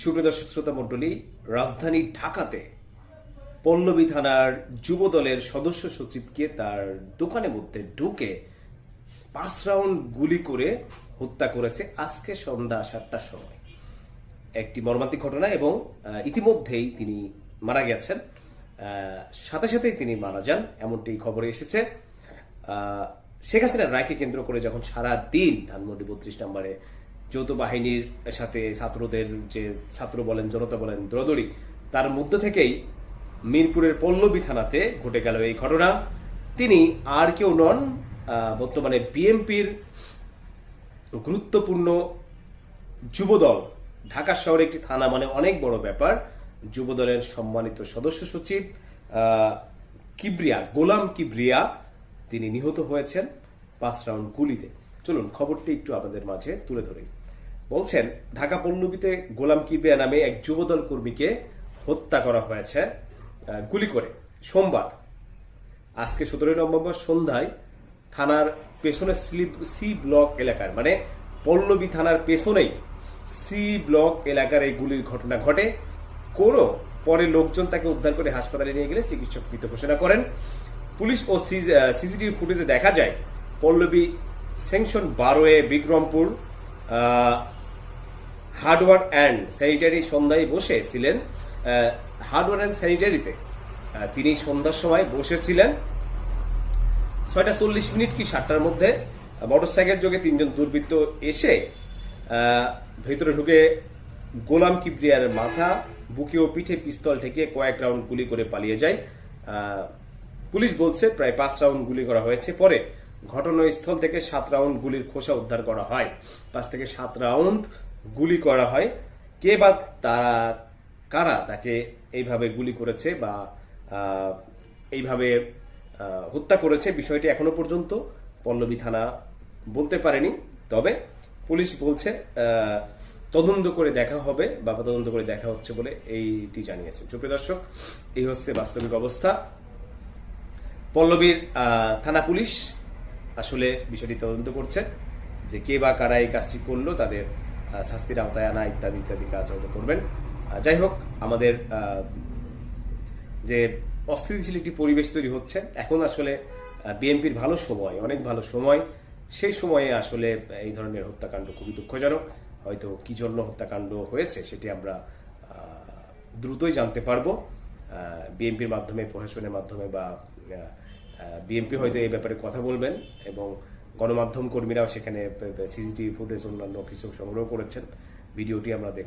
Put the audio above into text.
সুপ্রিয় দর্শক শ্রোতা মণ্ডলী, রাজধানী ঢাকাতে পল্লবী থানার যুব দলের সদস্য সচিবকে তার দোকানের মধ্যে ঢুকে পাঁচ রাউন্ড গুলি করে হত্যা করেছে আজকে সন্ধ্যা সাতটার সময়। একটি মর্মান্তিক ঘটনা এবং ইতিমধ্যেই তিনি মারা গেছেন। সাথে সাথেই তিনি মারা যান, এমনটি খবরে এসেছে। শেখ হাসিনার রায়কে কেন্দ্র করে যখন সারা দিন ধানমন্ডি বত্রিশ নম্বরে যৌথ বাহিনীর সাথে ছাত্রদের যে ছাত্র বলেন, জনতা বলেন দ্রদড়ি তার মধ্য থেকেই মিরপুরের পল্লবী থানাতে ঘটে গেল এই ঘটনা। তিনি আর কেউ নন বর্তমানে বিএমপির গুরুত্বপূর্ণ যুবদল। ঢাকা শহরে একটি থানা মানে অনেক বড় ব্যাপার। যুবদলের সম্মানিত সদস্য সচিব কিবরিয়া, গোলাম কিবরিয়া, তিনি নিহত হয়েছেন পাঁচ রাউন্ড গুলিতে। চলুন, খবরটি একটু আপনাদের মাঝে তুলে ধরি। বলছেন, ঢাকা পল্লবীতে গোলাম কিবরিয়া নামে এক যুবদল কর্মীকে হত্যা করা হয়েছে গুলি করে। সোমবার, আজকে সতেরোই নভেম্বর সন্ধ্যায় থানার পেছনে স্লিপ, সি ব্লক এলাকার মানে পল্লবী থানার পেছনেই সি ব্লক এলাকার এই গুলির ঘটনা ঘটে। কোনো পরে লোকজন তাকে উদ্ধার করে হাসপাতালে নিয়ে গেলে চিকিৎসক মৃত ঘোষণা করেন। পুলিশ ও সিসিটিভি ফুটেজে দেখা যায়, পল্লবী সেকশন বারোয়ে বিক্রমপুর হার্ডওয়ার অ্যান্ড স্যানিটারি সন্ধ্যায় বসে ছিলেন হার্ডওয়ার অ্যান্ড স্যানিটারিতে তিনি সন্ধ্যার সময় বসেছিলেন। ছয়টা চল্লিশ মিনিট কি সাতটার মধ্যে, মোটরসাইকেল যোগে তিনজন দুর্বৃত্ত এসে ভেতরে ঢুকে গোলাম কিবরিয়ার মাথা, বুকে ও পিঠে পিস্তল ঠেকিয়ে কয়েক রাউন্ড গুলি করে পালিয়ে যায়। পুলিশ বলছে প্রায় পাঁচ রাউন্ড গুলি করা হয়েছে। পরে ঘটনাস্থল থেকে সাত রাউন্ড গুলির খোসা উদ্ধার করা হয়। পাঁচ থেকে সাত রাউন্ড গুলি করা হয়। কে বা তারা, কারা তাকে এইভাবে গুলি করেছে বা এইভাবে হত্যা করেছে বিষয়টি এখনও পর্যন্ত পল্লবী থানা বলতে পারেনি। তবে পুলিশ বলছে তদন্ত করে দেখা হবে বা তদন্ত করে দেখা হচ্ছে বলে এইটি জানিয়েছে। সুপ্রিয় দর্শক, এই হচ্ছে বাস্তবিক অবস্থা। পল্লবীর থানা পুলিশ আসলে বিষয়টি তদন্ত করছে যে কে বা কারা এই কাজটি করল, তাদের শাস্তির আওতায় আনা ইত্যাদি ইত্যাদি কাজ হয়তো করবেন। যাই হোক, আমাদের যে অস্থিতিশীল একটি পরিবেশ তৈরি হচ্ছে, এখন আসলে বিএনপির ভালো সময়, অনেক ভালো সময়। সেই সময়ে আসলে এই ধরনের হত্যাকাণ্ড খুবই দুঃখজনক। হয়তো কি জন্য হত্যাকাণ্ড হয়েছে সেটি আমরা দ্রুতই জানতে পারব। বিএনপির মাধ্যমে, প্রশাসনের মাধ্যমে বা বিএনপি হয়তো এই ব্যাপারে কথা বলবেন এবং গণমাধ্যম কর্মীরাও সেখানে সিসিটিভি ফুটেজ অন্যান্য কিছু সংগ্রহ করেছেন। ভিডিওটি আমরা দেখ